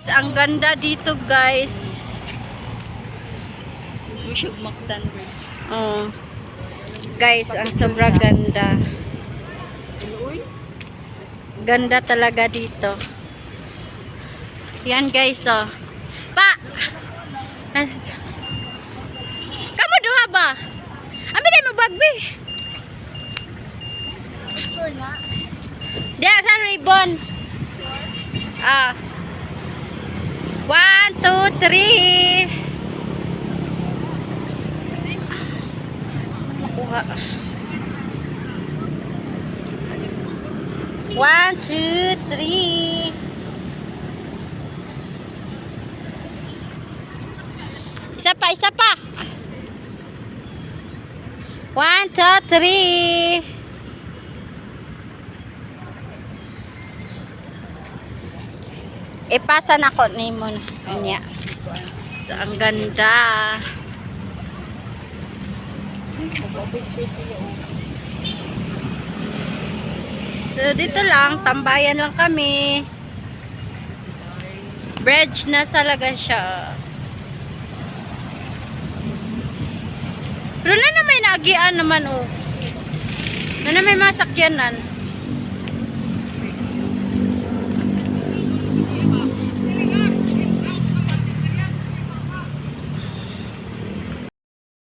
Guys, ang ganda dito guys. Busog maktan Oh. Guys, ang sobra ganda. Ganda talaga dito. Yan guys, oh. Pa! Ah. Kamu duha ba? Ami din mo bagbi. Diya sa ribbon. Ah. One, two, three. Nakuha. One, two, three. Isa pa, isa pa. One, two, three. Ipasa na ko ni mo. Kanya. So, ang ganda. So, dito lang. Tambayan lang kami. Bridge na talaga siya. Pero na na may nagian naman oh. Na na may masakyanan.